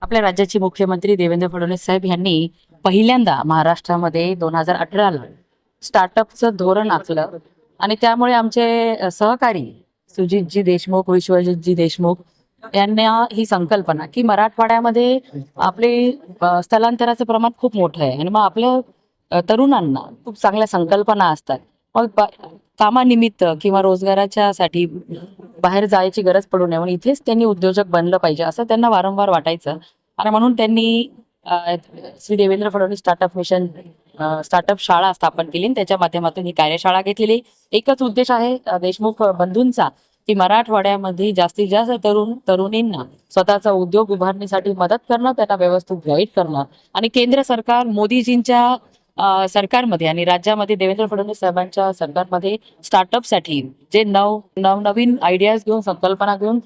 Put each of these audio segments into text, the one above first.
आपल्या राज्याचे मुख्यमंत्री देवेंद्र फडणवीस साहेब यांनी पहिल्यांदा महाराष्ट्रामध्ये दोन हजार अठराला स्टार्टअपचं धोरण आखलं आणि त्यामुळे आमचे सहकारी सुजितजी देशमुख विश्वजितजी देशमुख यांना ही संकल्पना की मराठवाड्यामध्ये आपले स्थलांतराचं प्रमाण खूप मोठं आहे. आणि मग आपल्या तरुणांना खूप चांगल्या संकल्पना असतात. मग कामानिमित्त किंवा रोजगाराच्या साठी बाहेर जायची गरज पडू नये. म्हणून इथेच त्यांनी उद्योजक बनलं पाहिजे असं त्यांना वारंवार वाटायचं. आणि म्हणून त्यांनी Shri Devendra Fadnavis startup mission startup शाळा स्थापन केली आणि त्याच्या माध्यमातून ही कार्यशाळा घेतलेली. एकच उद्देश आहे देशमुख बंधूंचा की मराठवाड्यामध्ये जास्तीत जास्त तरुण तरुणींना स्वतःचा उद्योग उभारण्यासाठी मदत करणं त्यांना व्यवस्थित गाईड करणं. आणि केंद्र सरकार मोदीजींच्या सरकारमध्ये आणि राज्यामध्ये देवेंद्र फडणवीस साहेबांच्या सरकारमध्ये स्टार्टअपसाठी जे नव नवनवीन आयडियाज घेऊन संकल्पना घेऊन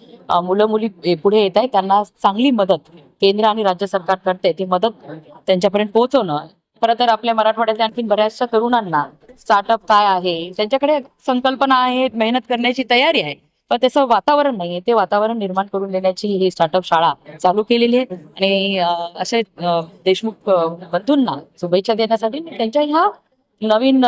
मुलं मुली पुढे येत आहेत त्यांना चांगली मदत केंद्र आणि राज्य सरकार करते ती मदत त्यांच्यापर्यंत पोहोचवणं. खरं तर आपल्या मराठवाड्यातल्या आणखी बऱ्याचशा तरुणांना स्टार्टअप काय आहे त्यांच्याकडे संकल्पना आहे मेहनत करण्याची तयारी आहे. पण त्याचं वातावरण नाहीये. ते वातावरण निर्माण करून देण्याची ही स्टार्टअप शाळा चालू केलेली आहे. आणि असे देशमुख बंधूंना शुभेच्छा देण्यासाठी त्यांच्या ह्या नवीन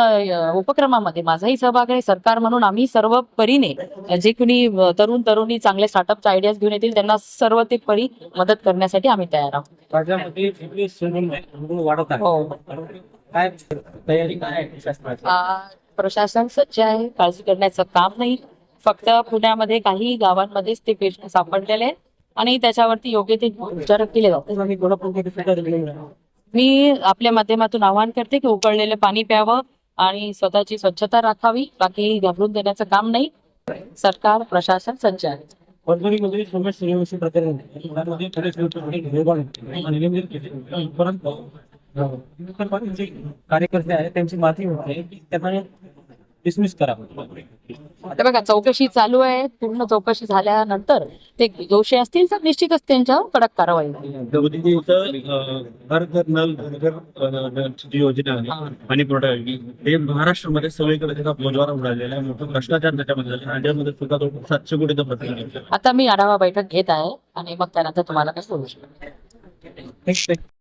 उपक्रमामध्ये माझाही सहभाग आहे. सरकार म्हणून आम्ही सर्व परीने जे कोणी तरुण तरुणी चांगले स्टार्टअपच्या आयडियाज घेऊन येतील त्यांना सर्व ते परी मदत करण्यासाठी आम्ही तयार आहोत. हो. प्रशासन सज्ज आहे. काळजी करण्याचं काम नाही. फक्त पुण्यामध्ये काही गावांमध्येच ते पेशंट सापडलेले आहेत आणि त्याच्यावरती योग्य ते उपचार केले जातात. मी आपल्या माध्यमातून आवाहन करते की उकळलेलं पाणी प्यावं आणि स्वतःची स्वच्छता राखावी. बाकी घाबरून देण्याचं काम नाही. सरकार प्रशासन सज्ज आहे. कार्यकर्ते आहेत त्यांची माती होते. त्यांना डिसमिस करावं आता बघा चौकशी चालू आहे. पूर्ण चौकशी झाल्यानंतर ते दोषी असतील तर निश्चितच त्यांच्यावर कडक कारवाई घर घर नल घर जी योजना आहे पाणी पुरवठा हे महाराष्ट्रामध्ये सगळीकडे त्याचा बोजवारा उडालेला आहे. मोठा भ्रष्टाचार त्याच्यामध्ये झाला. राज्यामध्ये सुद्धा तो सातशे कोटीचा आता मी आढावा बैठक घेत आहे आणि मग त्यानंतर तुम्हाला काय बोलू शकतो.